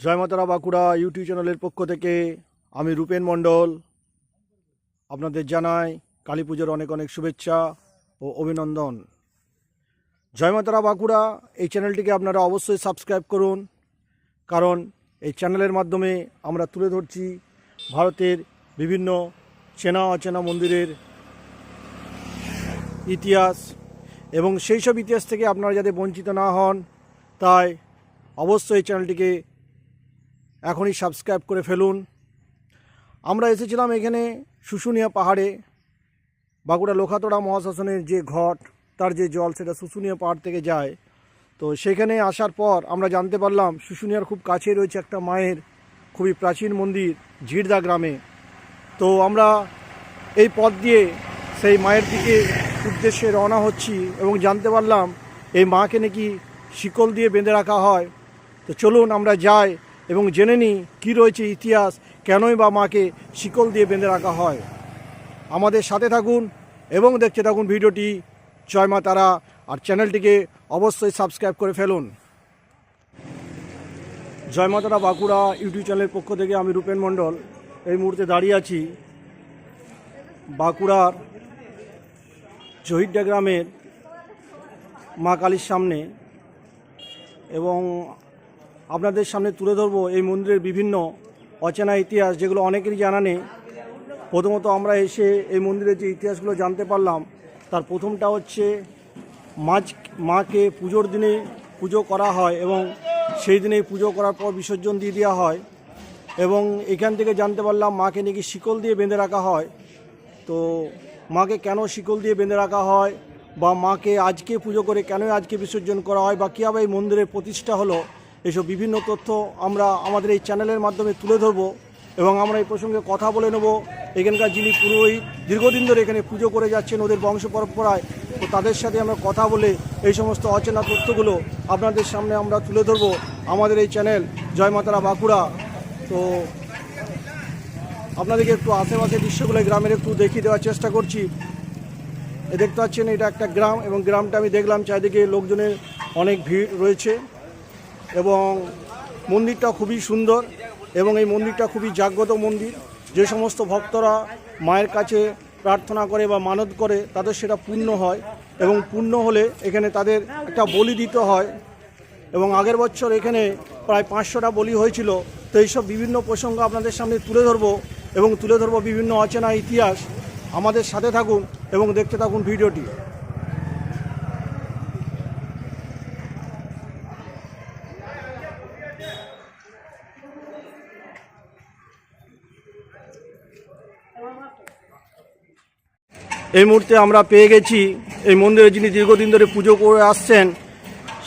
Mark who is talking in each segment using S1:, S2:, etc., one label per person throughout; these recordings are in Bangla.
S1: জয় মাতারা বাঁকুড়া ইউটিউব চ্যানেলের পক্ষ থেকে আমি রূপেন মণ্ডল। আপনাদের জানাই কালী পুজোর অনেক অনেক শুভেচ্ছা ও অভিনন্দন। জয়মাতারা বাঁকুড়া, এই চ্যানেলটিকে আপনারা অবশ্যই সাবস্ক্রাইব করুন, কারণ এই চ্যানেলের মাধ্যমে আমরা তুলে ধরছি ভারতের বিভিন্ন চেনা অচেনা মন্দিরের ইতিহাস এবং সেই সব ইতিহাস থেকে আপনারা যাতে বঞ্চিত না হন, তাই অবশ্যই চ্যানেলটিকে এখনই সাবস্ক্রাইব করে ফেলুন। আমরা এসেছিলাম এখানে শুশুনিয়া পাহাড়ে। বাঁকুড়া লোখাতড়া মহাশাসনের যে ঘট, তার যে জল, সেটা শুশুনিয়া পাহাড় থেকে যায়। তো সেখানে আসার পর আমরা জানতে পারলাম শুশুনিয়ার খুব কাছে রয়েছে একটা মায়ের খুবই প্রাচীন মন্দির, ঝিরদা গ্রামে। তো আমরা এই পথ দিয়ে সেই মায়ের দিকে উদ্দেশ্যে রওনা হচ্ছি এবং জানতে পারলাম এই মাকে নাকি শিকল দিয়ে বেঁধে রাখা হয়। তো চলুন আমরা যাই এবং জেনে নিই কী রয়েছে ইতিহাস, কেনই বা মাকে শিকল দিয়ে বেঁধে রাখা হয়। আমাদের সাথে থাকুন এবং দেখতে থাকুন ভিডিওটি। জয় মা তারা, আর চ্যানেলটিকে অবশ্যই সাবস্ক্রাইব করে ফেলুন। জয় মা তারা বাঁকুড়া ইউটিউব চ্যানেলের পক্ষ থেকে আমি রূপেন মণ্ডল এই মুহূর্তে দাঁড়িয়ে আছি বাঁকুড়ার জহিরডা গ্রামের মা কালীর সামনে এবং আপনাদের সামনে তুলে ধরবো এই মন্দিরের বিভিন্ন অচেনা ইতিহাস, যেগুলো অনেকেরই জানা নেই। প্রথমত আমরা এসে এই মন্দিরের যে ইতিহাসগুলো জানতে পারলাম, তার প্রথমটা হচ্ছে মাছ মাকে পুজোর দিনে পুজো করা হয় এবং সেই দিনেই পুজো করার পর বিসর্জন দিয়ে দেওয়া হয় এবং এখান থেকে জানতে পারলাম মাকে নাকি শিকল দিয়ে বেঁধে রাখা হয়। তো মাকে কেন শিকল দিয়ে বেঁধে রাখা হয় বা মাকে আজকে পুজো করে কেন আজকে বিসর্জন করা হয় বা কীভাবে এই মন্দিরের প্রতিষ্ঠা হলো এসব বিভিন্ন তথ্য আমরা আমাদের এই চ্যানেলের মাধ্যমে তুলে ধরবো এবং আমরা এই প্রসঙ্গে কথা বলে নেব। এখানকার যিনি পুরোহিত, দীর্ঘদিন ধরে এখানে পুজো করে যাচ্ছেন ওদের বংশ পরম্পরায়, তো তাদের সাথে আমরা কথা বলে এই সমস্ত অচেনা তথ্যগুলো আপনাদের সামনে আমরা তুলে ধরবো আমাদের এই চ্যানেল জয় মাতারা বাঁকুড়া। তো আপনাদেরকে একটু আশেপাশে দৃশ্যগুলো গ্রামের একটু দেখিয়ে দেওয়ার চেষ্টা করছি। দেখতে পাচ্ছেন এটা একটা গ্রাম এবং গ্রামটা আমি দেখলাম চারিদিকে লোকজনের অনেক ভিড় রয়েছে। এবং মন্দিরটা খুবই সুন্দর এবং এই মন্দিরটা খুবই জাগ্রত মন্দির। যে সমস্ত ভক্তরা মায়ের কাছে প্রার্থনা করে বা মানত করে, তাদের সেটা পূর্ণ হয় এবং পূর্ণ হলে এখানে তাদের একটা বলি দিতে হয়। এবং আগের বছর এখানে প্রায় পাঁচশোটা বলি হয়েছিল। তো এইসব বিভিন্ন প্রসঙ্গ আপনাদের সামনে তুলে ধরবো এবং তুলে ধরবো বিভিন্ন অচেনা ইতিহাস। আমাদের সাথে থাকুন এবং দেখতে থাকুন ভিডিওটি। এই মুহূর্তে আমরা পেয়ে গেছি এই মন্দিরে যিনি দীর্ঘদিন ধরে পুজো করে আসছেন,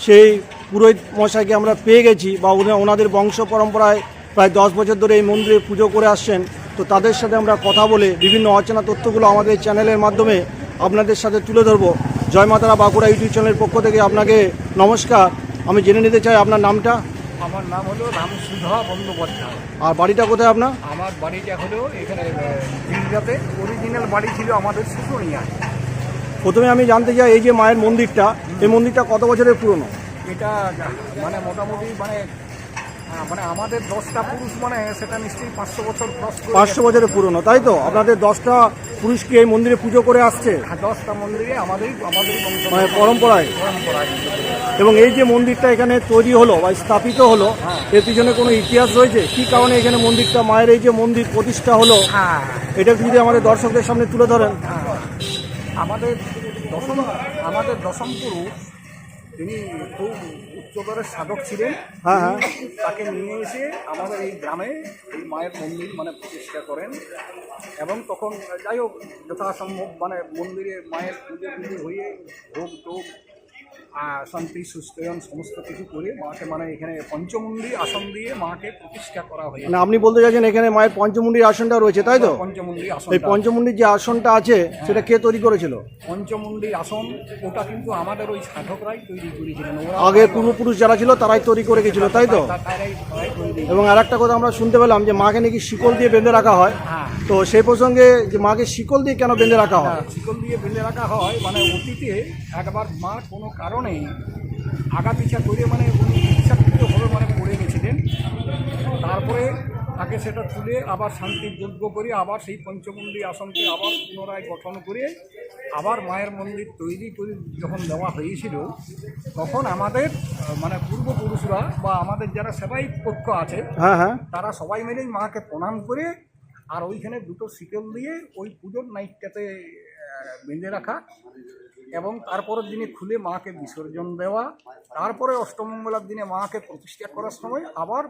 S1: সেই পুরোহিত মশাইকে আমরা পেয়ে গেছি বা ওনাদের বংশ পরম্পরায় প্রায় দশ বছর ধরে এই মন্দিরে পুজো করে আসছেন। তো তাদের সাথে আমরা কথা বলে বিভিন্ন অচেনা তথ্যগুলো আমাদের চ্যানেলের মাধ্যমে আপনাদের সাথে তুলে ধরবো। জয় মাতারা বাঁকুড়া ইউটিউব চ্যানেলের পক্ষ থেকে আপনাকে নমস্কার। আমি জেনে নিতে চাই আপনার নামটা।
S2: আমার নাম হলো রামসুধা বন্দ্যোপাধ্যায়।
S1: আর বাড়িটা কোথায় আপনার?
S2: আমার বাড়িটা হলো এখানে দিল্লিতে অরিজিনাল বাড়ি ছিল আমাদের শুশুনিয়া।
S1: প্রথমে আমি জানতে চাই এই যে মায়ের মন্দিরটা এই মন্দিরটা কত বছরের পুরনো?
S2: এটা মানে মোটামুটি মানে মানে আমাদের দশটা পুরুষ মানে সেটা নিশ্চয়ই পাঁচশো বছর
S1: পাঁচশো বছরের পুরনো তাই তো? আপনাদের দশটা পুরুষকে এই মন্দিরে পুজো করে আসছে?
S2: হ্যাঁ, দশটা মন্দিরে আমাদেরই বংশ
S1: মানে পরম্পরায়? এবং এই যে মন্দিরটা এখানে তৈরি হলো বা স্থাপিত হলো
S2: হ্যাঁ।
S1: এর পিছনে কোনো ইতিহাস রয়েছে? কি কারণে এখানে মন্দিরটা মায়ের এই যে মন্দির প্রতিষ্ঠা হলো?
S2: হ্যাঁ।
S1: এটা যদি আমাদের দর্শকদের সামনে তুলে ধরেন।
S2: হ্যাঁ। আমাদের দশম আমাদের দশম পুরুষ তিনি খুব উচ্চতরের সাধক ছিলেন।
S1: হ্যাঁ হ্যাঁ।
S2: তাকে নিয়ে এসে আমাদের এই গ্রামে এই মায়ের মন্দির মানে প্রতিষ্ঠা করেন এবং তখন যাই হোক যথাসম্ভব মানে মন্দিরে মায়ের পুজো পুজো হয়ে ভোগ টোগ আহ, শান্তি সুস্থয়ন সমস্ত কিছু করে মাকে মানে এখানে পঞ্চমুন্ডি আসন দিয়ে মাকে প্রতিষ্ঠা করা হয়েছে।
S1: মানে আপনি বলতে চাইছেন এখানে মায়ের পঞ্চমুন্ডির আসনটা রয়েছে তাই তো?
S2: পঞ্চমন্দির আসন
S1: এই পঞ্চমুন্ডির যে আসনটা আছে সেটা কে তৈরি করেছিল?
S2: পঞ্চমন্দির আসন ওটা কিন্তু আমাদের ওই সাধকরাই তৈরি করেছিলেন।
S1: আগে পূর্বপুরুষ যারা ছিল তারাই তৈরি করে গেছিল তাই তো? এবং আর একটা কথা আমরা শুনতে পেলাম যে মাকে নাকি শিকল দিয়ে বেঁধে রাখা হয়।
S2: হ্যাঁ।
S1: তো সেই প্রসঙ্গে যে মাকে শিকল দিয়ে কেন বেঁধে রাখা হয়?
S2: হ্যাঁ, শিকল দিয়ে বেঁধে রাখা হয় মানে অতীতে একবার মা কোনো কারণে আগা পিছা করে মানে উনি ইচ্ছাকৃতভাবে মানে পড়ে গেছিলেন। তারপরে তাকে সেটা তুলে আবার শান্তির যজ্ঞ করে আবার সেই পঞ্চমন্ডি আসনকে আবার পুনরায় গঠন করে আবার মায়ের মন্দির তৈরি করে যখন দেওয়া হয়েছিল তখন আমাদের মানে পূর্বপুরুষরা বা আমাদের যারা সেবাই পক্ষ আছে
S1: হ্যাঁ হ্যাঁ।
S2: তারা সবাই মিলেই মাকে প্রণাম করে আর ওইখানে দুটো শিকল দিয়ে ওই পুজোর নাইটটাতে বেঁধে রাখা। এবং তারপরের দিনে খুলে মাকে বিসর্জন দেওয়া, তারপরে অষ্টমঙ্গলার দিনে মাকে প্রতিষ্ঠা করার সময় আবার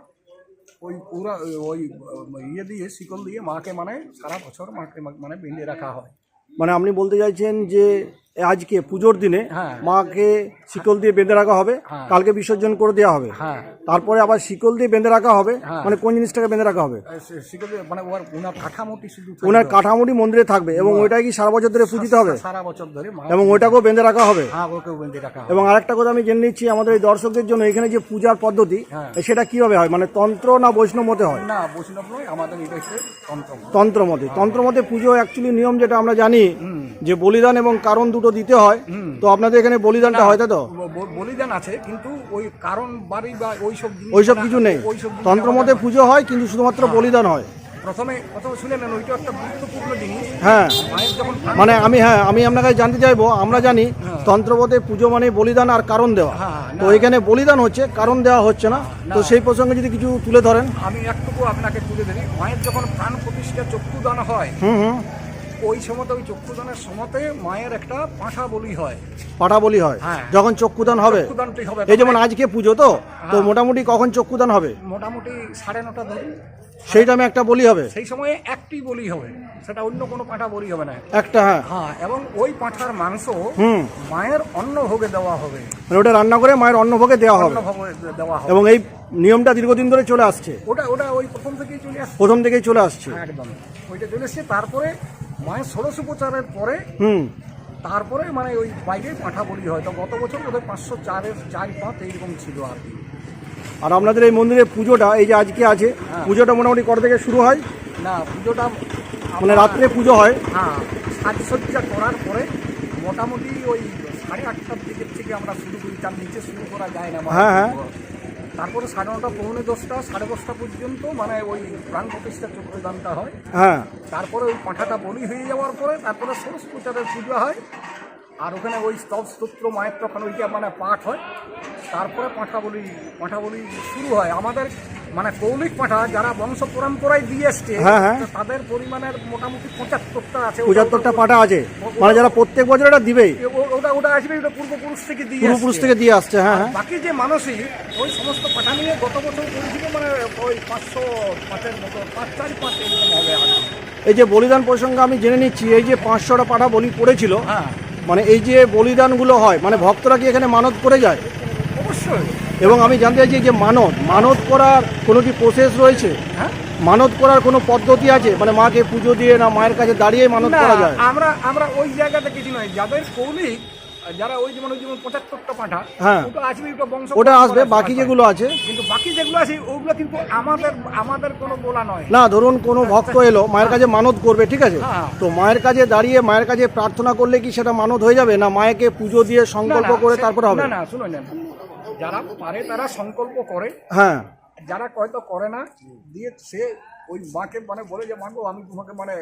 S2: ওই পুরা, ওই ইয়ে দিয়ে, শিকল দিয়ে মাকে মানে সারা বছর মাকে মানে বেঁধে রাখা হয়।
S1: মানে আপনি বলতে চাইছেন যে আজকে পুজোর দিনে
S2: হ্যাঁ।
S1: মাকে শিকল দিয়ে বেঁধে রাখা হবে
S2: হ্যাঁ।
S1: কালকে বিসর্জন করে দেওয়া হবে
S2: হ্যাঁ
S1: তারপরে আবার শিকল দিয়ে বেঁধে রাখা হবে
S2: হ্যাঁ।
S1: মানে কোন জিনিসটাকে বেঁধে রাখা হবে
S2: আর সে শিকল মানে ওর ওনার কাঠামোটি শুধু থাকবে।
S1: ওনার কাঠামোটি মন্দিরে থাকবে এবং ওইটাই কি সারা বছর ধরে পূজিত হবে
S2: সারা বছর ধরে মা
S1: এবং ওইটাকেও বেঁধে রাখা হবে
S2: হ্যাঁ ওকেও বেঁধে রাখা হয়।
S1: এবং আরেকটা কথা আমি জেনে নিচ্ছি আমাদের এই দর্শকদের জন্য এখানে যে পূজার পদ্ধতি
S2: হ্যাঁ।
S1: সেটা কীভাবে হয় মানে তন্ত্র না বৈষ্ণব মতে হয়
S2: না বৈষ্ণব নয় আমাদের এটা হচ্ছে তন্ত্র
S1: তন্ত্র মতে তন্ত্র মতে পুজো অ্যাকচুয়ালি নিয়ম যেটা আমরা জানি যে বলিদান এবং কারণ দুটো দিতে হয়। তো আপনাদের এখানে বলিদানটা হয় তো?
S2: বলিদান আছে কিন্তু ওই কারণ বাড়ি বা ওইসব
S1: ওইসব কিছু নেই।
S2: ওইসব জিনিস
S1: তন্ত্র মতে পুজো হয় কিন্তু শুধুমাত্র বলিদান হয়।
S2: প্রথমে প্রথমে শুনে নেন ওইটা একটা গুরুত্বপূর্ণ জিনিস।
S1: হ্যাঁ।
S2: প্রাণ-
S1: মানে আমি হ্যাঁ আমি আপনার কাছে জানতে চাইব আমরা জানি তন্ত্রপথে পুজো মানে বলিদান আর কারণ দেওয়া।
S2: হ্যাঁ,
S1: তো এখানে বলিদান হচ্ছে কারণ দেওয়া হচ্ছে না। তো সেই প্রসঙ্গে যদি কিছু তুলে ধরেন।
S2: আমি একটুকু আপনাকে তুলে দিই মায়ের যখন প্রাণ প্রতিষ্ঠা চক্ষুদান হয়
S1: হুম হুম।
S2: ওই সময়তে ওই চক্ষুদানের সময়তে মায়ের একটা পাঁঠা বলি হয়।
S1: পাঠা বলি হয়?
S2: হ্যাঁ।
S1: যখন চক্ষুদান হবে?
S2: চক্ষুদানটি হবে
S1: এই যেমন আজকে পুজো তো তো মোটামুটি কখন চক্ষুদান হবে?
S2: মোটামুটি সাড়ে নটা ধরি।
S1: সেই টাইমে একটা বলি হবে?
S2: সেই সময়ে একটি বলি হবে। সেটা অন্য কোনো পাঁঠা বলি হবে না।
S1: একটা হ্যাঁ।
S2: হ্যাঁ এবং ওই পাঁঠার মাংস
S1: হুম।
S2: মায়ের অন্ন ভোগে দেওয়া হবে।
S1: মানে ওটা রান্না করে মায়ের অন্নভোগে দেওয়া হবে।
S2: অন্ন ভোগে দেওয়া হবে।
S1: এবং এই নিয়মটা দীর্ঘদিন ধরে চলে আসছে?
S2: ওটা ওটা ওই প্রথম থেকেই চলে আসছে।
S1: প্রথম থেকেই চলে আসছে?
S2: একদম। ওইটা চলে এসছে তারপরে মায়ের ষোড়শ উপচারের পরে
S1: হুম।
S2: তারপরে মানে ওই বাইরে পাঁঠা বলি হয় তো গত বছর বোধহয় পাঁচশো চারের চার পাঁচ এইরকম ছিল আর কি।
S1: আর আপনাদের এই মন্দিরের পুজোটা এই যে আজকে আছে পুজোটা মোটামুটি কটা থেকে শুরু হয়?
S2: না পুজোটা
S1: মানে রাত্রে পুজো হয়?
S2: হ্যাঁ সাজসজ্জা করার পরে মোটামুটি ওই সাড়ে আটটার দিকের থেকে আমরা শুরু করি তার নিচে শুরু করা যায় না।
S1: হ্যাঁ, হ্যাঁ।
S2: তারপরে সাড়ে নটা পৌনে দশটা সাড়ে দশটা পর্যন্ত মানে ওই প্রাণ প্রতিষ্ঠা চক্রদানটা হয়।
S1: হ্যাঁ।
S2: তারপরে ওই পাঁঠাটা বলি হয়ে যাওয়ার পরে তারপরে সরস্বতী পূজারের পুজো হয়। আর ওখানে ওই স্তব স্তোত্র মায়ের তখন ওইটা মানে পাঠ হয়। তারপরে পাঁঠা বলি পাঁঠা বলি শুরু হয়। আমাদের মানে কৌলিক পাঁঠা যারা বংশ পরম্পরায় দিয়ে এসছে
S1: হ্যাঁ, হ্যাঁ।
S2: তাদের পরিমাণের মোটামুটি পঁচাত্তরটা আছে।
S1: পঁচাত্তরটা পাটা আছে। মানে যারা প্রত্যেক বছর এটা দিবেই।
S2: ও- ওটা আসবে ওটা পূর্বপুরুষ থেকে দিয়ে
S1: পূর্বপুরুষ থেকে দিয়ে আসছে হ্যাঁ হ্যাঁ।
S2: বাকি যে মানসিক ওই সমস্ত পাঠা নিয়ে গত বছর করেছিল মানে ওই পাঁচশো পাঁচের মতো পাঁচ চার পাঁচ এরকম হবে
S1: এই যে বলিদান প্রসঙ্গে আমি জেনে নিচ্ছি এই যে পাঁচশোটা পাঠা বলি পড়েছিল
S2: হ্যাঁ।
S1: মানে এই যে বলিদানগুলো হয় মানে ভক্তরা কি এখানে মানত করে যায়?
S2: অবশ্যই।
S1: এবং আমি জানতে চাইছি যে মানত মানত করার কোনো কি প্রসেস রয়েছে?
S2: হ্যাঁ?
S1: মানত করার কোনো পদ্ধতি আছে? মানে মাকে পুজো দিয়ে না মায়ের কাছে দাঁড়িয়ে মানত করা যায়?
S2: আমরা আমরা ওই জায়গাতে কিছু নয় যাদের কৌলিক যারা ওই যেমন ওই যেমন পঁচাত্তরটা পাঠা
S1: হ্যাঁ।
S2: ওটা আসবে ওটা বংশ
S1: ওটা আসবে বাকি যেগুলো আছে।
S2: কিন্তু বাকি যেগুলো আছে ওগুলো কিন্তু আমাদের আমাদের কোনো বলা নয়।
S1: না ধরুন কোনো ভক্ত এলো মায়ের কাছে মানত করবে ঠিক আছে?
S2: হ্যাঁ।
S1: তো মায়ের কাছে দাঁড়িয়ে মায়ের কাছে প্রার্থনা করলে কি সেটা মানত হয়ে যাবে না মায়েকে পুজো দিয়ে সংকল্প করে তারপরে হবে?
S2: না না শুনুন না যারা পারে তারা সংকল্প করে।
S1: হ্যাঁ।
S2: যারা হয়তো করে না দিয়ে সে ওই মাকে মানে বলে যে মাগো আমি তোমাকে মানে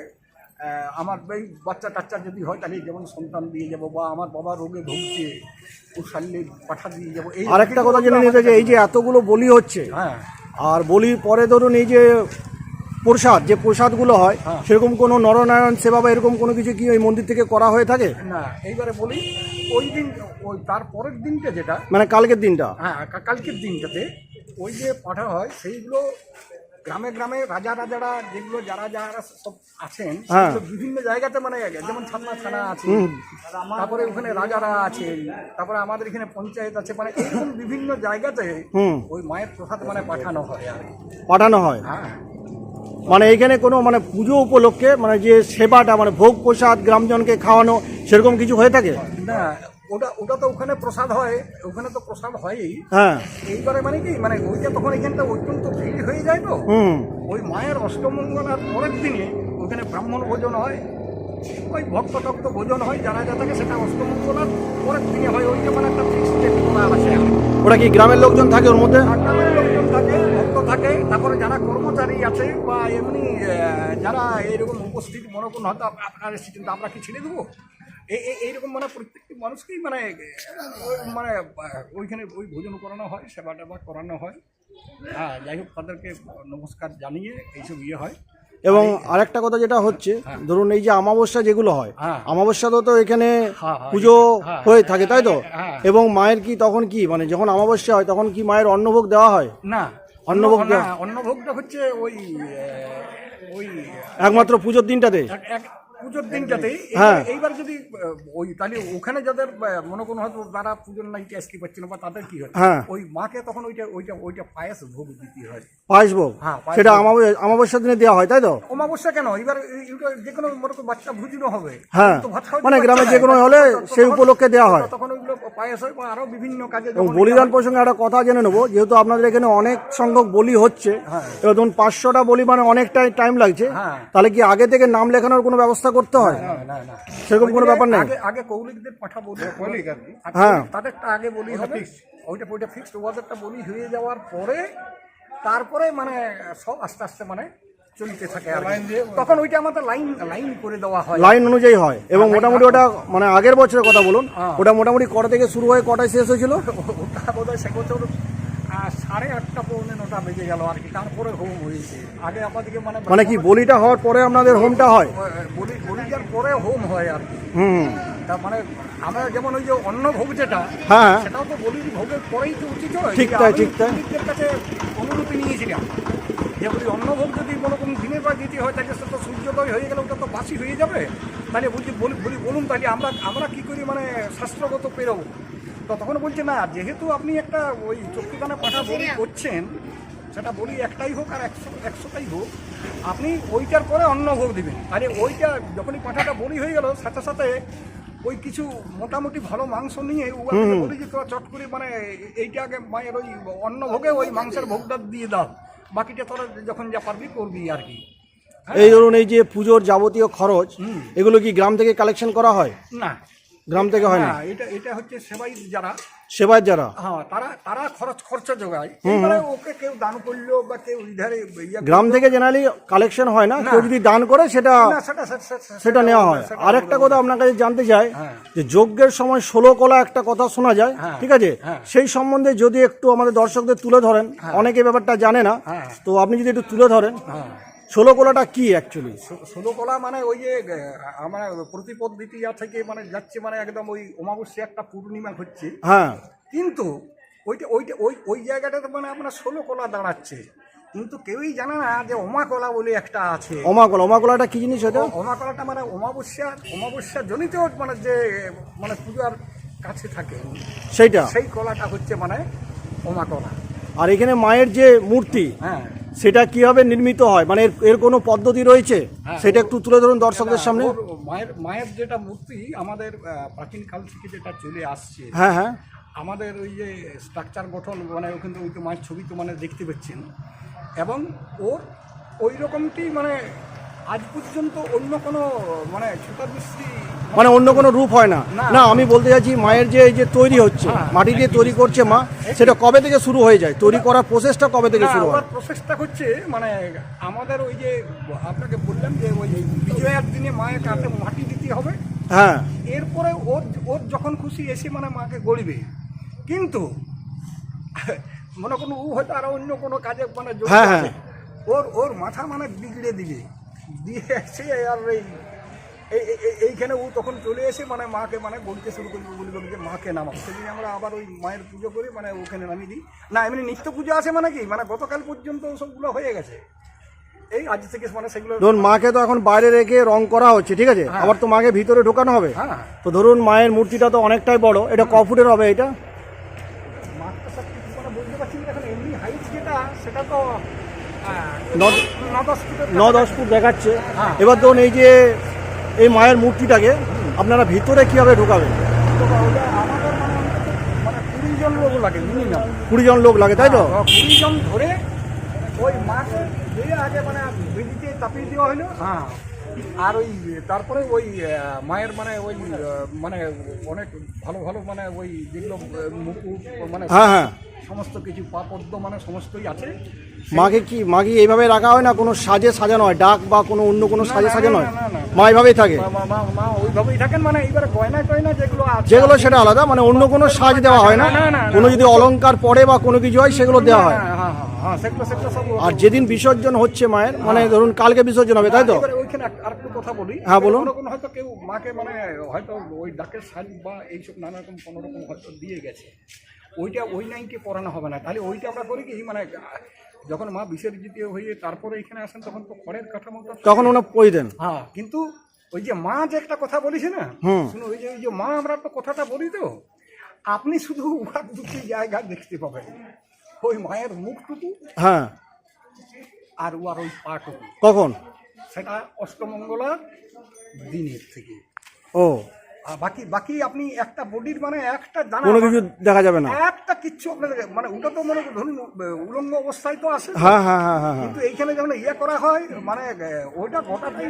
S2: আমার এই বাচ্চা টাচ্চা যদি হয় তাহলে যেমন সন্তান দিয়ে যাব বা আমার বাবা রোগে ভুগছে ও সারলে পাঠা দিয়ে যাব এই
S1: আরেকটা কথা জেনে নিতে যে এই যে এতগুলো বলি হচ্ছে
S2: হ্যাঁ।
S1: আর বলির পরে ধরুন এই যে প্রসাদ যে প্রসাদগুলো হয়
S2: হ্যাঁ।
S1: সেরকম কোনো নরনারায়ণ সেবা বা এরকম কোনো কিছু কি ওই মন্দির থেকে করা হয়ে থাকে?
S2: না এইবারে বলি ওই দিন ওই তার পরের দিনটা যেটা
S1: মানে কালকের দিনটা?
S2: হ্যাঁ কালকের দিনটাতে ওই যে পাঠা হয় সেইগুলো গ্রামে গ্রামে রাজা রাজারা যেগুলো যারা যারা সব আছেন
S1: হ্যাঁ।
S2: বিভিন্ন জায়গাতে মানে যেমন ছাতনা থানা আছে তারপরে ওখানে রাজারা আছে তারপরে আমাদের এখানে পঞ্চায়েত আছে মানে এরকম বিভিন্ন জায়গাতে ওই মায়ের প্রসাদ মানে পাঠানো হয় আর
S1: পাঠানো হয়?
S2: হ্যাঁ।
S1: মানে এখানে কোনো মানে পুজো উপলক্ষে মানে যে সেবাটা মানে ভোগ প্রসাদ গ্রামজনকে খাওয়ানো সেরকম কিছু হয়ে থাকে?
S2: না ওটা ওটা তো ওখানে প্রসাদ হয় ওখানে তো প্রসাদ হয়ই।
S1: হ্যাঁ।
S2: এইবারে মানে কি মানে ওইটা তখন এখানটা অত্যন্ত ভিড় হয়ে যায় তো? ওই মায়ের অষ্টমঙ্গলার পরের দিনে ওখানে ব্রাহ্মণ ভোজন হয় ওই ভক্ত টক্ত ভোজন হয় জানা যা থাকে সেটা অষ্টমঙ্গলার পরের দিনে হয় ওই যে মানে একটা ফিক্সড ডেট করা আছে
S1: ওটা কি গ্রামের লোকজন থাকে ওর মধ্যে?
S2: সরকারের লোকজন থাকে ভক্ত থাকে তারপরে যারা কর্মচারী আছে বা এমনি যারা এইরকম উপস্থিত মনে করুন হয়তো আপ- আপনার আমরা কি ছেড়ে দেবো? এইরকম মানে প্রত্যেকটি মানুষকেই মানে মানে ওইখানে ওই ভোজন করানো হয় সেবা টেবা করানো হয়। হ্যাঁ যাই হোক তাদেরকে নমস্কার জানিয়ে এইসব ইয়ে হয়।
S1: এবং আরেকটা কথা যেটা হচ্ছে ধরুন এই যে আমাবস্যা যেগুলো হয়
S2: হ্যাঁ।
S1: আমাবস্যা তো তো এখানে
S2: হ্যাঁ, হ্যাঁ,
S1: পুজো
S2: হ্যাঁ।
S1: হয়ে থাকে তাই তো?
S2: হ্যাঁ।
S1: এবং মায়ের কি তখন কি মানে যখন আমাবস্যা হয় তখন কি মায়ের অন্নভোগ দেওয়া হয়?
S2: না।
S1: অন্নভোগ
S2: অন্নভোগটা হচ্ছে ওই ওই
S1: একমাত্র পুজোর দিনটাতে?
S2: পুজোর
S1: হ্যাঁ।
S2: এইবার- যদি ওই তাহলে ওখানে যাদের মনে কোনো হয়তো তারা পুজোর আজকে পাচ্ছে না বা তাদের কি হয়
S1: হ্যাঁ।
S2: ওই মাকে তখন ওইটা ওইটা ওইটা পায়েস ভোগ দিতে হয়
S1: পায়েস ভোগ
S2: হ্যাঁ,
S1: সেটা। আমাবস্যার দিনে দেওয়া হয় তাই তো
S2: অমাবস্যা কেন এবার যে কোনো মনে করো বাচ্চা ভুজিনো হবে
S1: হ্যাঁ। মানে গ্রামে। যে কোনো হলে সেই উপলক্ষে দেওয়া হয়।
S2: তখন ওইগুলো পায়েস হয় বা আরও বিভিন্ন কাজে
S1: বলিদান প্রসঙ্গে একটা কথা জেনে নেব যেহেতু আপনাদের এখানে অনেক সংখ্যক বলি হচ্ছে। ধরুন পাঁচশোটা বলি মানে অনেকটাই টাইম লাগছে। তাহলে কি আগে থেকে নাম লেখানোর কোনো ব্যবস্থা করতে হয়?
S2: না, না, না।
S1: সেরকম কোনো ব্যাপার নেই?
S2: আগে আগে কৌলিকদের পাঠা বলি কৌলিক আর কি। আর
S1: হ্যাঁ।
S2: তাদেরটা আগে বলি হবে ওইটা ওইটা ফিক্সড ওয়াদেরটা বলি হয়ে যাওয়ার পরে তারপরে মানে সব আস্তে আস্তে মানে চলতে থাকে আর তখন ওইটা আমাদের লাইন লাইন করে দেওয়া হয়।
S1: লাইন অনুযায়ী হয়। এবং মোটামুটি ওটা মানে আগের বছরের কথা বলুন।
S2: হ্যাঁ।
S1: ওটা মোটামুটি কটা থেকে শুরু হয়ে কটায় শেষ হয়েছিল?
S2: ওটা বোধ হয় সে বছর সাড়ে আটটা পৌনে নটা বেজে গেল আর কি তারপরে হোম হয়েছে। আগে আমাদেরকে মানে
S1: মানে কি বলিটা হওয়ার পরে আপনাদের হোমটা হয়?
S2: বলি বলি যার পরে হোম হয় আর কি।
S1: হুম।
S2: তার মানে আমরা যেমন ওই যে অন্ন ভোগ যেটা
S1: হ্যাঁ।
S2: সেটাও তো বলির ভোগের পরেই তো উচিত
S1: ঠিক তাই, ঠিক তাই।
S2: কাছে অনুমতি নিয়েছিলাম যে বলি অন্নভোগ যদি কোনো কোনো দিনের পর দিতে হয় তাহলে সে তো সূর্যোদয় হয়ে গেলে ওটা তো বাসি হয়ে যাবে। তাহলে বলছি বলি বলি বলুন তাহলে আমরা আমরা কী করি মানে শাস্ত্রগত পেরোবো? তো তখন বলছে না যেহেতু আপনি একটা ওই চক্ষুদানে পাঠা বলি করছেন সেটা বলি একটাই হোক আর একশো একশোটাই হোক আপনি ওইটার পরে অন্নভোগ দিবেন। আরে ওইটা যখনই পাঠাটা বলি হয়ে গেল সাথে সাথে ওই কিছু মোটামুটি ভালো মাংস নিয়ে বলি যে তোরা চট করে মানে এইটা আগে মায়ের ওই অন্ন ভোগে ওই মাংসের ভোগটা দিয়ে দাও বাকিটা তোরা যখন যা পারবি করবি আর কি।
S1: এই ধরুন এই যে পুজোর যাবতীয় খরচ এগুলো কি গ্রাম থেকে কালেকশন করা হয়?
S2: না
S1: গ্রাম থেকে হয় না
S2: এটা এটা হচ্ছে সেবাই যারা।
S1: সেবার যারা?
S2: হ্যাঁ তারা তারা খরচ খরচা যোগায়। এবারে ওকে কেউ দান করল বা কেউ ইধারে ইয়া
S1: গ্রাম থেকে জেনারেলি কালেকশন হয় না। কেউ যদি দান করে সেটা
S2: না সেটা সেটা- সেটা-
S1: সেটা নেওয়া হয়।
S2: সেটা
S1: আরেকটা কথা আপনার কাছে জানতে চাই
S2: হ্যাঁ।
S1: যে যজ্ঞের সময় ষোলো কলা একটা কথা শোনা যায়
S2: হ্যাঁ।
S1: ঠিক আছে?
S2: হ্যাঁ।
S1: সেই সম্বন্ধে যদি একটু আমাদের দর্শকদের তুলে ধরেন অনেকে ব্যাপারটা জানে না।
S2: হ্যাঁ।
S1: তো আপনি যদি একটু তুলে ধরেন
S2: হ্যাঁ।
S1: ষোলো কলাটা কি অ্যাকচুয়ালি
S2: ষোলকলা মানে ওই যে আমার প্রতিপদ দ্বিতীয়া থেকে মানে যাচ্ছে মানে একদম ওই অমাবস্যা একটা পূর্ণিমা হচ্ছে
S1: হ্যাঁ।
S2: কিন্তু ওইটা ওইটা ওই ওই জায়গাটাতে মানে আপনার ষোলো কলা দাঁড়াচ্ছে। কিন্তু কেউই জানে না যে অমাকলা বলে একটা আছে।
S1: অমাকলা অমাকলাটা কি জিনিস এটা
S2: অমাকলাটা মানে অমাবস্যা অমাবস্যা জনিত মানে যে মানে পূজার কাছে থাকে।
S1: সেইটা?
S2: সেই কলাটা হচ্ছে মানে অমাকলা।
S1: আর এখানে মায়ের যে মূর্তি
S2: হ্যাঁ।
S1: সেটা কীভাবে নির্মিত হয়? মানে এর- কোনো পদ্ধতি রয়েছে? সেটা একটু তুলে ধরুন দর্শকদের সামনে।
S2: মায়ের মায়ের যেটা মূর্তি আমাদের প্রাচীনকাল থেকে যেটা চলে আসছে।
S1: হ্যাঁ হ্যাঁ।
S2: আমাদের ওই যে স্ট্রাকচার গঠন মানে ওখানে ওই তো মায়ের ছবি তো মানে দেখতে পাচ্ছেন। এবং ওর ওই রকমটি মানে আজ পর্যন্ত অন্য কোনো মানে
S1: মানে অন্য কোনো রূপ হয় না।
S2: না।
S1: আমি বলতে চাইছি মায়ের যে এই যে তৈরি হচ্ছে
S2: হ্যাঁ,
S1: মাটি দিয়ে তৈরি করছে মা সেটা কবে থেকে শুরু হয়ে যায়? তৈরি করার প্রসেসটা কবে থেকে শুরু হয়?
S2: প্রসেসটা হচ্ছে মানে আমাদের ওই যে আপনাকে বললাম যে ওই বিজয়ার দিনে মায়ের কাছে মাটি দিতে হবে।
S1: হ্যাঁ।
S2: এরপরে ওর ওর যখন খুশি এসে মানে মাকে গড়িবে। কিন্তু মনে কোনো ও হয়তো আরও অন্য কোনো কাজে মানে
S1: হ্যাঁ, হ্যাঁ।
S2: ওর ওর মাথা মানে বিগড়ে দিবে। দিয়ে এসে আর এই এই- এই- এই- এইখানে ও তখন চলে এসে মানে মাকে মানে বলতে শুরু করবে বলবে যে মাকে নামাও। সেদিন আমরা আবার ওই মায়ের পুজো করি মানে ওখানে নামিয়ে দিই। না এমনি নিত্য পুজো আছে মানে কি? মানে গতকাল পর্যন্ত সবগুলো হয়ে গেছে। এই আজ থেকে মানে সেগুলো
S1: ধরুন মাকে তো এখন বাইরে রেখে রং করা হচ্ছে ঠিক আছে?
S2: হ্যাঁ।
S1: আবার তো মাকে ভিতরে ঢোকানো হবে।
S2: হ্যাঁ।
S1: তো ধরুন মায়ের মূর্তিটা তো অনেকটাই বড় এটা ক ফুটের হবে এটা?
S2: মাঠটা সব কিছু মানে বলতে পারছি এখন এমনি হাইট যেটা সেটা তো
S1: ন-
S2: দশ
S1: ফুট দেখাচ্ছে।
S2: হ্যাঁ।
S1: এবার ধরুন এই যে এই মায়ের মূর্তিটাকে আপনারা ভিতরে কীভাবে ঢোকাবেন?
S2: জন লোক লাগে মিনিমাম
S1: কুড়ি জন লোক লাগে তাই তো?
S2: কুড়ি জন ধরে ওই মাকে দিয়ে আগে মানে বেদিতে তাপিয়ে দেওয়া হলো। হ্যাঁ। আর ওই তারপরে ওই মায়ের মানে ওই মানে অনেক ভালো ভালো মানে ওই যেগুলো মুকুট মানে
S1: হ্যাঁ হ্যাঁ।
S2: সমস্ত কিছু পা পদ্ম মানে সমস্তই আছে।
S1: মাকে কি মাকে এইভাবে রাখা হয় না কোনো সাজে সাজানো হয় ডাক বা কোনো অন্য কোনো সাজে সাজানো হয়। মা এইভাবেই থাকে?
S2: মা- ওইভাবেই থাকেন মানে এইবার গয়না টয়না যেগুলো আছে
S1: যেগুলো সেটা আলাদা মানে অন্য কোনো সাজ দেওয়া হয় না। কোনো যদি অলংকার পরে বা কোনো কিছু হয় সেগুলো দেওয়া হয়?
S2: হ্যাঁ হ্যাঁ। হ্যাঁ, হ্যাঁ
S1: আর যেদিন বিসর্জন হচ্ছে মায়ের মানে ধরুন কালকে বিসর্জন হবে তাই তো?
S2: ওইখানে আরেকটু কথা বলি।
S1: হ্যাঁ, বলুন।
S2: হয়তো কেউ মাকে মানে হয়তো ওই ডাকের শাড়ি বা এইসব নানা রকম কোনো রকম হয়তো দিয়ে গেছে। ওইটা ওই হবে না। তাহলে ওইটা আমরা করি কি মানে যখন মা বিসর্জিত হয়ে তারপরে এখানে আসেন তখন তো খড়ের
S1: তখন পই দেন।
S2: হ্যাঁ কিন্তু ওই যে মা যে একটা কথা বলিস না। শুনো ওই যে ওই যে মা আমরা তো কথাটা বলি তো। আপনি শুধু উহার দুটি জায়গা দেখতে পাবেন। ওই মায়ের মুখটুকু
S1: হ্যাঁ।
S2: আর উহার ওই পাটুকু
S1: কখন?
S2: সেটা অষ্টমঙ্গলার দিনের থেকে।
S1: ও।
S2: আর বাকি বাকি আপনি একটা বডির মানে একটা দানা
S1: কোনো কিছু দেখা যাবে না।
S2: একটা কিচ্ছু মানে ওটা তো মনে ধরুন উলঙ্গ অবস্থায় তো আসে
S1: হ্যাঁ হ্যাঁ হ্যাঁ হ্যাঁ হ্যাঁ।
S2: কিন্তু এইখানে যখন ইয়ে করা হয় মানে ওইটা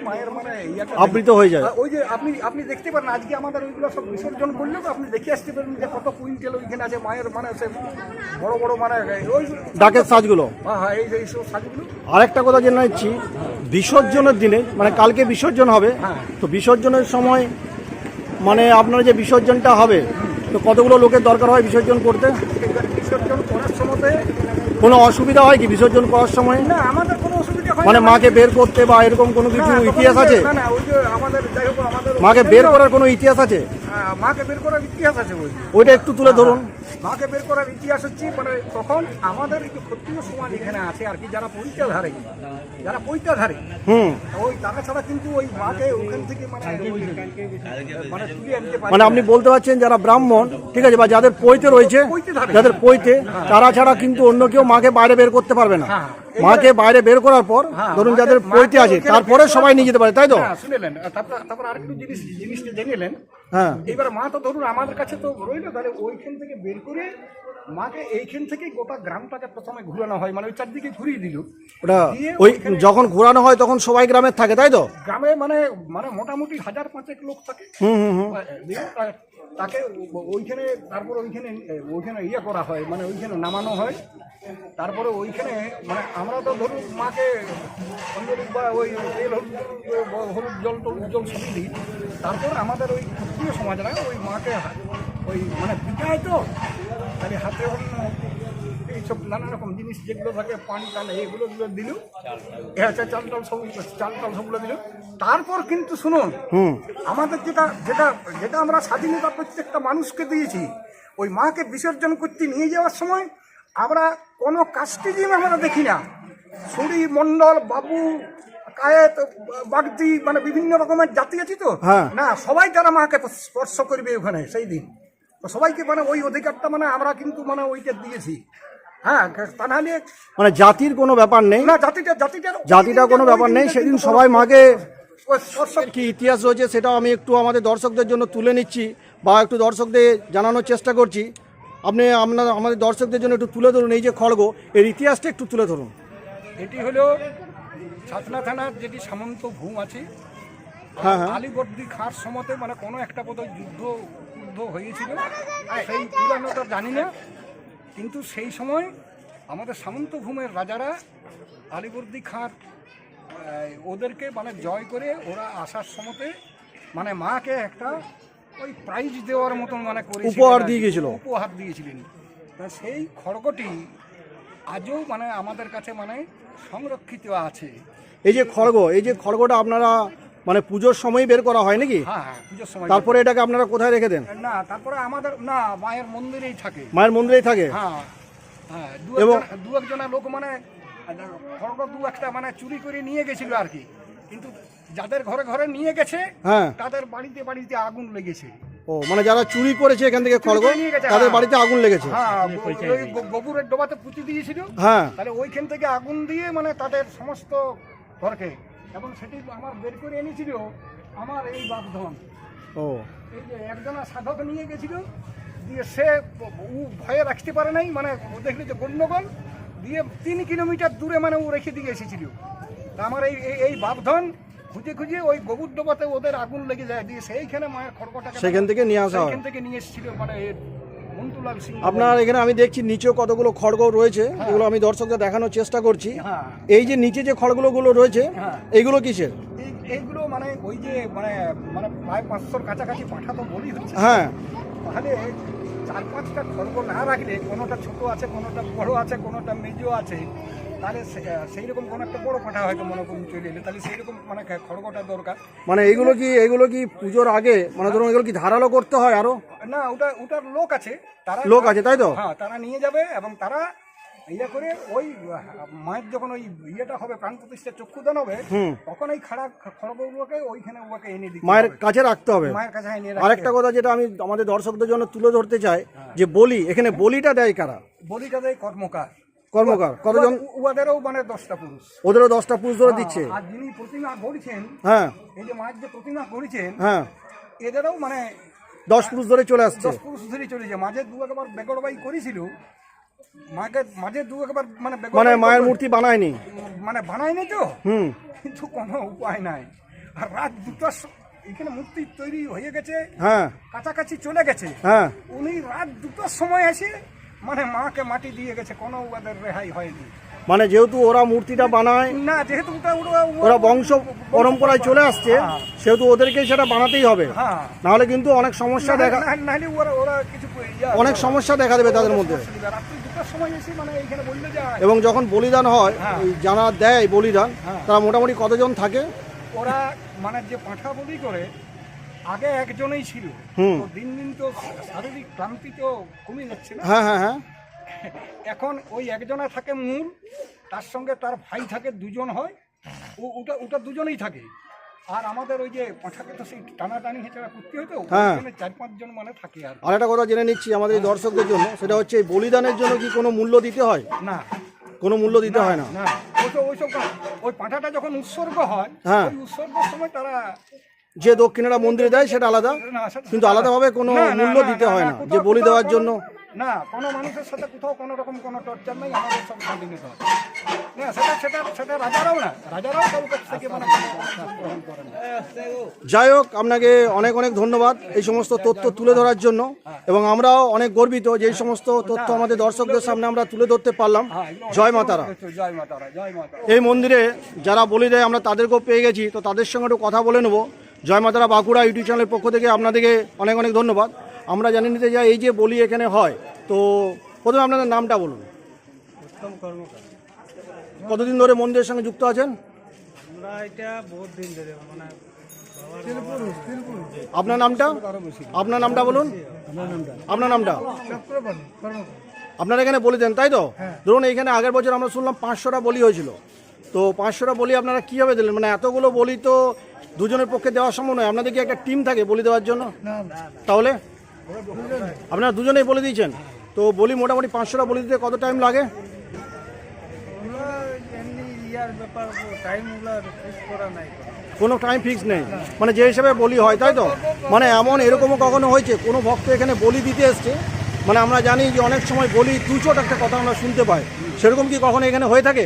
S2: মায়ের মানে ইয়েটা।
S1: আবৃত হয়ে যায়।
S2: ওই যে আপনি আপনি দেখতে পারেন আজকে আমাদের ওইগুলো সব বিসর্জন করলে তো আপনি দেখে আসতে পারেন যে কত কুইন্টাল ওইখানে আছে মায়ের মানে সে বড় বড় মানে ওই
S1: ডাকের সাজগুলো।
S2: হ্যাঁ হ্যাঁ এই যে এইসব সাজগুলো।
S1: আরেকটা কথা জেনে নিচ্ছি বিসর্জনের দিনে মানে কালকে বিসর্জন হবে
S2: হ্যাঁ।
S1: তো বিসর্জনের সময় মানে আপনার যে বিসর্জনটা হবে তো কতগুলো লোকের দরকার হয় বিসর্জন করতে?
S2: বিসর্জন করার সময়
S1: কোনো অসুবিধা হয় কি বিসর্জন করার সময়?
S2: না আমাদের কোনো অসুবিধা হয়
S1: মানে মাকে বের করতে বা এরকম কোনো কিছু ইতিহাস আছে?
S2: না না ওই যে আমাদের যাই হোক আমাদের
S1: মাকে বের করার কোনো ইতিহাস আছে?
S2: মাকে বের করার ইতিহাস আছে ওই
S1: ওইটা একটু তুলে ধরুন।
S2: মাকে বের করার ইতিহাস হচ্ছে মানে তখন আমাদের যে ক্ষত্রিয় সমাজ এখানে আছে আর কি যারা পৈতাধারী যারা পৈতাধারী
S1: হুম।
S2: ওই তারা ছাড়া কিন্তু ওই মাকে ওখান থেকে মানে মানে
S1: মানে আপনি বলতে পারছেন যারা ব্রাহ্মণ ঠিক আছে বা যাদের পৈতে রয়েছে যাদের পৈতে তারা ছাড়া কিন্তু অন্য কেউ মাকে বাইরে বের করতে পারবে না।
S2: হ্যাঁ।
S1: মাকে বাইরে বের করার পর
S2: হ্যাঁ,
S1: ধরুন যাদের পৈতে আছে তারপরে সবাই নিয়ে যেতে পারে তাই তো?
S2: হ্যাঁ, শুনেলেন। তারপর জিনিস জিনিসটা জেনে নেন
S1: হ্যাঁ।
S2: এবার মা তো ধরুন আমাদের কাছে তো রইল তাহলে ওইখান থেকে বের করে মাকে এইখান থেকে গোটা গ্রামটাকে প্রথমে ঘুরানো হয় মানে ওই চারদিকে ঘুরিয়ে দিল।
S1: ওটা ওই যখন ঘোরানো হয় তখন সবাই গ্রামে থাকে তাই তো?
S2: গ্রামে মানে মানে মোটামুটি হাজার পাঁচেক লোক থাকে।
S1: হুম হুম হুম।
S2: দিয়ে তা- তাকে ওইখানে, তারপর ওইখানে ওইখানে ইয়ে করা হয় মানে ওইখানে নামানো হয়। তারপরে ওইখানে মানে আমরা তো ধরুন মাকে বা ওই তেল হলুদ হলুদ জল টল জল সবই দিই। তারপর আমাদের ওই ক্ষত্রিয় সমাজরা ওই মাকে ওই মানে বিকায় তো। তাহলে হাতে এইসব নানা রকম জিনিস যেগুলো থাকে পানি টান এগুলো গুলো দিল। আচ্ছা চাল। টাল সব চাল টাল সবগুলো দিল। তারপর কিন্তু শুনুন আমাদের যেটা যেটা যেটা আমরা স্বাধীনতা প্রত্যেকটা মানুষকে দিয়েছি ওই মাকে বিসর্জন করতে নিয়ে যাওয়ার সময় আমরা কোনো কাস্টিজিম আমরা দেখি না। সুরি মণ্ডল বাবু কায়েত বাগদি মানে বিভিন্ন রকমের জাতি আছে তো?
S1: হ্যাঁ।
S2: না সবাই যারা মাকে স্পর্শ করবে ওখানে সেই দিন। তো সবাইকে মানে ওই অধিকারটা মানে আমরা কিন্তু মানে ওইটা দিয়েছি। হ্যাঁ তা নাহলে
S1: মানে জাতির কোনো ব্যাপার নেই।
S2: না জাতিটা জাতিটার
S1: জাতিটা কোনো ব্যাপার নেই। সেদিন সবাই মাকে কি ইতিহাস রয়েছে সেটাও আমি একটু আমাদের দর্শকদের জন্য তুলে নিচ্ছি বা একটু দর্শকদের জানানোর চেষ্টা করছি। আপনি আপনার আমাদের দর্শকদের জন্য একটু তুলে ধরুন এই যে খড়গ। এর ইতিহাসটা একটু তুলে ধরুন।
S2: এটি হলো ছাতনা থানার যেটি সামন্ত ভূম আছে।
S1: হ্যাঁ, হ্যাঁ।
S2: আলিবর্দি খাঁর সমতে মানে কোনো একটা বোধহয় যুদ্ধ যুদ্ধ হয়েছিল। সেই পুরানোটা জানি না। কিন্তু সেই সময় আমাদের সামন্ত ভূমের রাজারা আলিবর্দি খাঁর ওদেরকে মানে জয় করে ওরা আসার সমতে মানে মাকে একটা ওই প্রাইজ দেওয়ার মতন মানে করে
S1: উপহার দিয়ে গিয়েছিল।
S2: উপহার দিয়েছিলেন। তা সেই খড়গটি আজও মানে আমাদের কাছে মানে সংরক্ষিত আছে।
S1: এই যে খড়গ এই যে খড়গটা আপনারা মানে পুজোর সময় বের করা হয় নাকি?
S2: হ্যাঁ হ্যাঁ পুজোর সময়
S1: তারপরে এটাকে আপনারা কোথায় রেখে দেন?
S2: না তারপরে আমাদের না মায়ের মন্দিরেই থাকে।
S1: মায়ের মন্দিরেই থাকে?
S2: হ্যাঁ হ্যাঁ
S1: এবং-
S2: দু একজনা লোক মানে খড়গ দু একটা মানে চুরি করে নিয়ে গেছিল আর কি। কিন্তু যাদের ঘরে ঘরে নিয়ে গেছে
S1: হ্যাঁ।
S2: তাদের বাড়িতে বাড়িতে আগুন লেগেছে।
S1: ও মানে যারা চুরি করেছে এখান থেকে খড়গ তাদের
S2: হ্যাঁ।
S1: বাড়িতে আগুন লেগেছে?
S2: হ্যাঁ গোবরের ডোবাতে পুঁতি দিয়েছিল।
S1: হ্যাঁ।
S2: তাহলে ওইখান থেকে আগুন দিয়ে মানে তাদের সমস্ত ঘরকে এবং সেটি আমার বের করে এনেছিল আমার এই বাপধন।
S1: ও।
S2: এই যে একজনা সাধক নিয়ে গেছিল দিয়ে সে ও ভয়ে রাখতে পারে নাই মানে ও দেখলি যে গণ্ডগোল দিয়ে তিন কিলোমিটার দূরে মানে ও রেখে দিয়ে এসেছিল। তা আমার এই এই- বাপধন খুঁজে খুঁজে ওই গোবর ডোবাতে ওদের আগুন লেগে যায় দিয়ে সেইখানে মায়ের খড়গটাকে
S1: সেখান থেকে নিয়ে আসা
S2: সেখান থেকে নিয়ে এসেছিল মানে
S1: আপনার এখানে আমি দেখছি নিচেও কতগুলো খড়গ রয়েছে এগুলো আমি দর্শকদের দেখানোর চেষ্টা করছি।
S2: হ্যাঁ।
S1: এই যে নিচে যে খড়গুলো গুলো রয়েছে
S2: হ্যাঁ।
S1: এইগুলো কিসের?
S2: এইগুলো মানে ওই যে মানে মানে প্রায় পাঁচশোর কাছাকাছি পাঠা তো বলি হচ্ছে।
S1: হ্যাঁ।
S2: তাহলে চার পাঁচটা খড়গ না রাখলে কোনোটা ছোট আছে কোনোটা বড় আছে কোনোটা মেজো আছে তাহলে সেই রকম কোনো একটা বড় পাঠা হয়তো মনে করুন চলে এলে। তাহলে সেই রকম মানে খড়গটা দরকার।
S1: মানে এইগুলো কি এইগুলো কি পুজোর আগে মানে ধরুন এগুলো কি ধারালো করতে হয় আরও?
S2: না ওটা ওটার লোক আছে তারা
S1: লোক আছে তাই তো?
S2: হ্যাঁ তারা নিয়ে যাবে এবং তারা ইয়ে করে ওই মায়ের যখন ওই ইয়েটা হবে প্রাণ প্রতিষ্ঠা চক্ষুদান হবে
S1: হুম।
S2: তখন এই খাড়া খড়গগুলোকে ওইখানে ওকে এনে দিতে
S1: মায়ের কাছে রাখতে হবে।
S2: মায়ের কাছে এনে
S1: আরেকটা কথা যেটা আমি আমাদের দর্শকদের জন্য তুলে ধরতে চাই যে বলি এখানে বলিটা দেয় কারা?
S2: বলিটা দেয় কর্মকার।
S1: কর্মকার কতজন?
S2: উহাদেরও মানে দশটা পুরুষ।
S1: ওদেরও দশটা পুরুষ ধরে দিচ্ছে।
S2: আর যিনি প্রতিমা গড়িছেন
S1: হ্যাঁ।
S2: এই যে মায়ের যে প্রতিমা গড়িছেন
S1: হ্যাঁ।
S2: এদেরও মানে
S1: দশ পুরুষ ধরে চলে আসছে।
S2: দশ পুরুষ ধরে চলেছে। মাঝে দু একবার বেগড়বাই করেছিল মাকে মাঝে দু একবার মানে
S1: মানে মায়ের মূর্তি বানায়নি?
S2: মানে বানায়নি তো?
S1: হুম।
S2: কিন্তু কোনো উপায় নাই। আর রাত দুটোর এখানে মূর্তি তৈরি হয়ে গেছে
S1: হ্যাঁ।
S2: কাছাকাছি চলে গেছে।
S1: হ্যাঁ।
S2: উনি রাত দুটোর সময় এসে মানে মাকে মাটি দিয়ে গেছে কোনো ওদের রেহাই হয়নি।
S1: মানে যেহেতু ওরা মূর্তিটা বানায়
S2: না যেহেতু ওরা
S1: ওরা বংশ পরম্পরায় চলে আসছে
S2: হ্যাঁ।
S1: সেহেতু ওদেরকে সেটা বানাতেই হবে।
S2: হ্যাঁ।
S1: নাহলে কিন্তু অনেক সমস্যা দেখা
S2: না- নাহলে ওরা ওরা কিছু
S1: অনেক সমস্যা দেখা দেবে তাদের মধ্যে।
S2: সময় এসে মানে এখানে বললে যায়।
S1: এবং যখন বলিদান হয়
S2: হ্যাঁ।
S1: যারা দেয় বলিদান
S2: হ্যাঁ।
S1: তারা মোটামুটি কতজন থাকে?
S2: ওরা মানে যে পাঁঠা বলি করে আগে একজনেই ছিল। তো দিন দিন তো শারীরিক ক্লান্তি তো কমে যাচ্ছে না।
S1: হ্যাঁ হ্যাঁ হ্যাঁ।
S2: এখন ওই একজনে থাকে মূল তার সঙ্গে তার ভাই থাকে দুজন হয়। ও ওটা ওটা দুজনেই থাকে। আর আমাদের ওই যে পাঁঠাকে তো সেই টানাটানি হেঁচড়া করতে হতো
S1: হ্যাঁ।
S2: চার পাঁচজন মানে থাকে আর।
S1: আর একটা কথা জেনে নিচ্ছি আমাদের এই দর্শকদের জন্য সেটা হচ্ছে এই বলিদানের জন্য কি কোনো মূল্য দিতে হয়?
S2: না।
S1: কোনো মূল্য দিতে হয় না?
S2: না। ওইসব ওইসব কাজ- ওই পাঁঠাটা যখন উৎসর্গ হয়
S1: হ্যাঁ।
S2: ওই উৎসর্গের সময় তারা
S1: যে দক্ষিণেরা মন্দিরে দেয় সেটা আলাদা কিন্তু আলাদাভাবে কোনো মূল্য দিতে হয়
S2: না,
S1: যে বলি দেওয়ার জন্য।
S2: না কোনো মানুষের সাথে কোথাও কোনো রকম কোনো টর্চার নেই আমাদের সব না সেটা সেটা সেটা রাজারাও না রাজারাও কাছ থেকে মানে
S1: যাই হোক আপনাকে অনেক অনেক ধন্যবাদ এই সমস্ত তথ্য তুলে ধরার জন্য এবং আমরাও অনেক গর্বিত যে এই সমস্ত তথ্য আমাদের দর্শকদের সামনে আমরা তুলে ধরতে পারলাম।
S2: হ্যাঁ,
S1: জয় মাতারা।
S2: জয় মাতারা জয় মাতারা।
S1: এই মন্দিরে যারা বলি দেয় আমরা তাদেরকেও পেয়ে গেছি তো তাদের সঙ্গে একটু কথা বলে নেব। জয় মাতারা বাঁকুড়া ইউটিউব চ্যানেলের পক্ষ থেকে আপনাদেরকে অনেক অনেক ধন্যবাদ। আমরা জানি নিতে যাই এই যে বলি এখানে হয় তো প্রথমে আপনাদের নামটা বলুন। কতদিন ধরে মন্দিরের সঙ্গে যুক্ত আছেন?
S3: আমরা এটা বহুত দিন ধরে মানে
S1: আপনার নামটা? আপনার নামটা বলুন। আপনার নামটা? আপনারা এখানে বলি দেন তাই তো? ধরুন এইখানে আগের বছর আমরা শুনলাম পাঁচশোটা বলি হয়েছিল। তো পাঁচশোটা বলি আপনারা কীভাবে দিলেন? মানে এতগুলো বলি তো দুজনের পক্ষে দেওয়া সম্ভব নয়। আপনাদের কি একটা টিম থাকে বলি দেওয়ার জন্য? তাহলে? আপনারা দুজনেই বলে দিয়েছেন। তো বলি মোটামুটি পাঁচশোটা বলি দিতে কত টাইম লাগে? কোনো টাইম ফিক্স নেই। মানে যে হিসাবে বলি হয়, তাই তো? মানে এমন এরকমও কখনো হয়েছে? কোনো ভক্ত এখানে বলি দিতে এসছে? মানে আমরা জানি যে অনেক সময় বলি দুচোট একটা কথা আমরা শুনতে পাই। সেরকম কি কখনো এখানে হয়ে থাকে?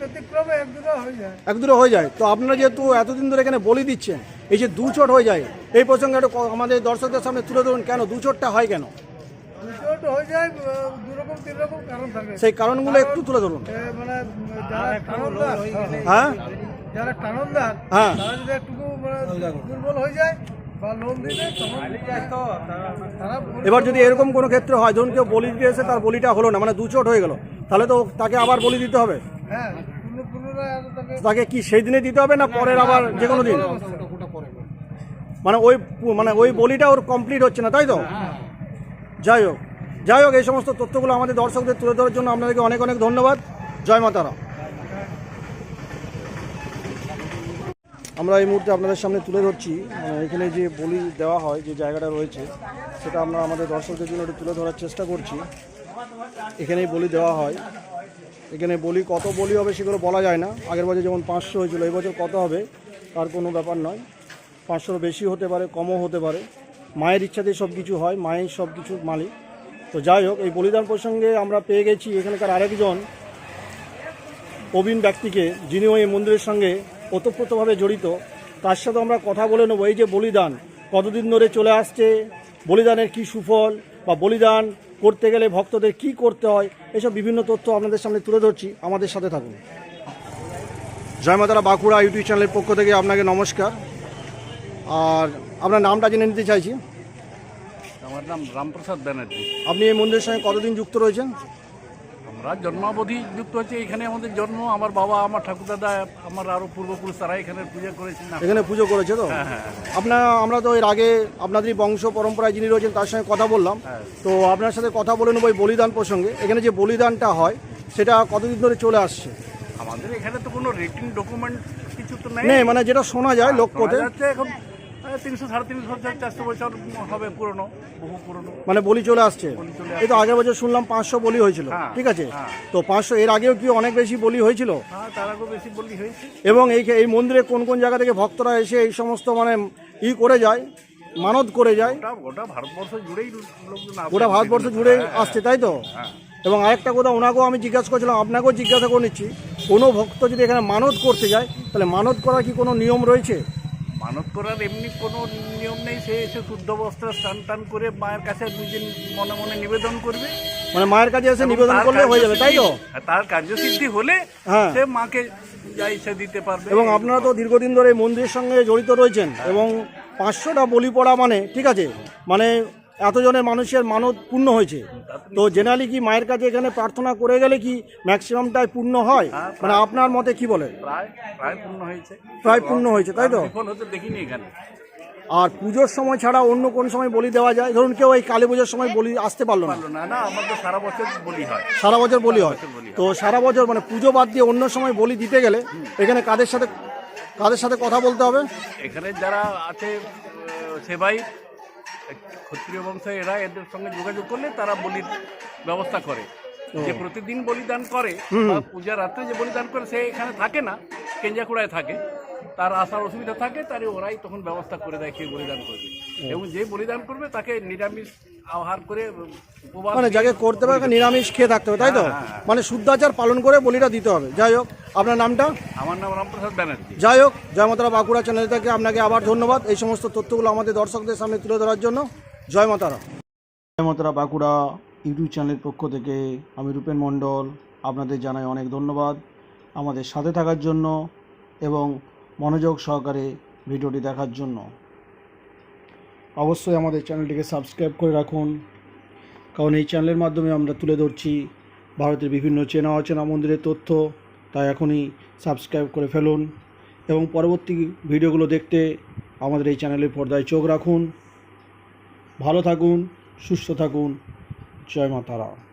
S3: ব্যতিক্রমে এক দুটো হয়ে যায়।
S1: এক দুটো হয়ে যায়। তো আপনারা যেহেতু এতদিন ধরে এখানে বলি দিচ্ছেন এই যে দু চোট হয়ে যায় এই প্রসঙ্গে একটু আমাদের দর্শকদের সামনে তুলে ধরুন কেন দু চোটটা হয় কেন?
S3: দুটো হয়ে যায় দু তিন রকম কারণ থাকে।
S1: সেই কারণগুলো একটু তুলে ধরুন।
S3: মানে যারা
S1: হ্যাঁ
S3: যারা
S1: হ্যাঁ।
S3: তারা যদি একটু মানে দুর্বল হয়ে যায় বা লোন দিলে তখন তারা
S1: এবার যদি এরকম কোনো ক্ষেত্রে হয় ধরুন কেউ বলি দিতে এসে তার বলিটা হলো না মানে দু চোট হয়ে গেল। তাহলে তো তাকে আবার বলি দিতে হবে।
S3: হ্যাঁ তাকে
S1: কি সেই দিনে দিতে হবে না পরের আবার যে কোনো দিন? মানে ওই মানে ওই বলিটা ওর কমপ্লিট হচ্ছে না তাই তো? যাই হোক যাই হোক এই সমস্ত তথ্যগুলো আমাদের দর্শকদের তুলে ধরার জন্য আপনাদেরকে অনেক অনেক ধন্যবাদ। জয় মাতারা আমরা এই মুহূর্তে আপনাদের সামনে তুলে ধরছি। মানে এখানে যে বলি দেওয়া হয় যে জায়গাটা রয়েছে সেটা আমরা আমাদের দর্শকদের জন্য একটু তুলে ধরার চেষ্টা করছি। এখানেই বলি দেওয়া হয়। এখানে বলি কত বলি হবে সেগুলো বলা যায় না। আগের বছর যেমন পাঁচশো হয়েছিল, এই বছর কত হবে তার কোনো ব্যাপার নয়। পাঁচশোর বেশি হতে পারে, কমও হতে পারে। মায়ের ইচ্ছাতেই সব কিছু হয়, মায়ের সব কিছুর মালিক। তো যাই হোক, এই বলিদান প্রসঙ্গে আমরা পেয়ে গেছি এখানকার আরেকজন প্রবীণ ব্যক্তিকে, যিনিও এই মন্দিরের সঙ্গে ওতপ্রোতভাবে জড়িত। তার সাথে আমরা কথা বলে নেব, এই যে বলিদান, কতদিন ধরে চলে আসছে, বলিদানের কি সুফল বা বলিদান করতে গেলে ভক্তদের কি করতে হয় এসব বিভিন্ন তথ্য আপনাদের সামনে তুলে ধরছি। আমাদের সাথে থাকুন। জয় মাতারা বাঁকুড়া ইউটিউব চ্যানেলের পক্ষ থেকে আপনাকে নমস্কার। আর আপনার নামটা জেনে নিতে চাইছি।
S4: আমার নাম রামপ্রসাদ ব্যানার্জি।
S1: আপনি এই মন্দিরের সঙ্গে কতদিন যুক্ত রয়েছেন?
S4: আমরা জন্মাবধি যুক্ত হচ্ছে এখানে আমাদের জন্ম আমার বাবা আমার ঠাকুরদাদা আমার আরও পূর্বপুরুষ তারা এখানে পূজা করেছেন।
S1: এখানে পুজো করেছে তো?
S4: হ্যাঁ হ্যাঁ
S1: আপনার আমরা তো এর আগে আপনাদেরই বংশ পরম্পরায় যিনি রয়েছেন তার সঙ্গে কথা বললাম।
S4: হ্যাঁ।
S1: তো আপনার সাথে কথা বলে নেব বলিদান প্রসঙ্গে। এখানে যে বলিদানটা হয় সেটা কতদিন ধরে চলে আসছে?
S4: আমাদের এখানে তো কোনো রেটিং ডকুমেন্ট কিছু তো নেই।
S1: নেই মানে যেটা শোনা যায় লোক
S4: শোনা এখন তিনশো সাড়ে তিনশো চারশো বছর হবে পুরনো বহু পুরনো।
S1: মানে বলি চলে আসছে।
S4: বলি
S1: এই তো আগের বছর শুনলাম পাঁচশো বলি হয়েছিল।
S4: হ্যাঁ,
S1: ঠিক আছে?
S4: হ্যাঁ।
S1: তো পাঁচশো এর আগেও কি অনেক বেশি বলি হয়েছিল?
S4: হ্যাঁ তার আগেও বেশি বললি হয়েছে।
S1: এবং এই এই মন্দিরে কোন কোন জায়গা থেকে ভক্তরা এসে এই সমস্ত মানে ই করে যায় মানত করে যায়?
S4: গোটা ভারতবর্ষ জুড়েই
S1: গোটা ভারতবর্ষ জুড়ে
S4: হ্যাঁ,
S1: আসছে তাই তো। এবং আরেকটা কথা ওনাকেও আমি জিজ্ঞাসা করছিলাম আপনাকেও জিজ্ঞাসা করে নিচ্ছি কোনো ভক্ত যদি এখানে মানত করতে যায় তাহলে মানত করার কি কোনো নিয়ম রয়েছে?
S4: মানত করার এমনি কোনো নিয়ম নেই সে এসে শুদ্ধ বস্ত্র স্নান টান করে মায়ের কাছে দুদিন মনে মনে নিবেদন করবে।
S1: মানে মায়ের কাছে এসে নিবেদন করলে হয়ে যাবে তাই তো?
S4: হ্যাঁ, তার কার্যসিদ্ধি হলে
S1: হ্যাঁ।
S4: সে মাকে যা ইচ্ছা দিতে পারবে।
S1: এবং আপনারা তো দীর্ঘদিন ধরে মন্দিরের সঙ্গে জড়িত রয়েছেন এবং পাঁচশোটা বলি পড়া মানে ঠিক আছে? মানে এতজনের মানুষের মানত পূর্ণ হয়েছে। তো জেনারেলি কি মায়ের কাছে এখানে প্রার্থনা করে গেলে কি ম্যাক্সিমামটাই পূর্ণ হয়? মানে আপনার মতে কি বলেন?
S4: প্রায় পূর্ণ হয়েছে।
S1: তাই তো?
S4: দেখিনি এখানে।
S1: আর পুজোর সময় ছাড়া অন্য কোন সময় বলি দেওয়া যায়? ধরুন কেউ এই কালী পুজোর সময় বলি আসতে পারল না।
S4: না। না আমাদের সারা বছর বলি হয়।
S1: সারা বছর বলি হয়। তো সারা বছর মানে পুজো বাদ দিয়ে অন্য সময় বলি দিতে গেলে এখানে কাদের সাথে কাদের সাথে কথা বলতে হবে?
S4: এখানে যারা আছে সেবাই ক্ষত্রিয় বংশ এরা এদের সঙ্গে যোগাযোগ করলে তারা বলির ব্যবস্থা করে। যে প্রতিদিন বলিদান করে পূজা রাত্রে যে বলিদান করে সে এখানে থাকে না কেঞ্জাকুড়ায় থাকে। তার আসার অসুবিধা থাকে তার ওরাই তখন ব্যবস্থা করে দেয় কে বলিদান করবে। এবং যে বলিদান করবে তাকে নিরামিষ আহার করে উপবাস
S1: মানে যাকে করতে হবে তাকে নিরামিষ খেয়ে থাকতে হবে তাই তো?
S4: হ্যাঁ, হ্যাঁ।
S1: মানে শুদ্ধাচার পালন করে বলিটা দিতে হবে। যাই হোক আপনার নামটা?
S4: আমার নাম রামপ্রসাদ ব্যানার্জি।
S1: যাই হোক জয় মাতারা বাঁকুড়া চ্যানেল থেকে আপনাকে আবার ধন্যবাদ। এই সমস্ত তথ্যগুলো আমাদের দর্শকদের সামনে তুলে ধরার জন্য। জয় মাতারা জয় মাতারা বাঁকুড়া ইউটিউব চ্যানেলের পক্ষ থেকে আমি রূপেন মণ্ডল, আপনাদের জানাই অনেক ধন্যবাদ আমাদের সাথে থাকার জন্য এবং মনোযোগ সহকারে ভিডিওটি দেখার জন্য। অবশ্যই আমাদের চ্যানেলটিকে সাবস্ক্রাইব করে রাখুন, কারণ এই চ্যানেলের মাধ্যমে আমরা তুলে ধরছি ভারতের বিভিন্ন চেনা অচেনা মন্দিরের তথ্য, তাই এখনই সাবস্ক্রাইব করে ফেলুন এবং পরবর্তী ভিডিওগুলো দেখতে আমাদের এই চ্যানেলের পর্দায় চোখ রাখুন। ভালো থাকুন সুস্থ থাকুন। জয় মা তারা।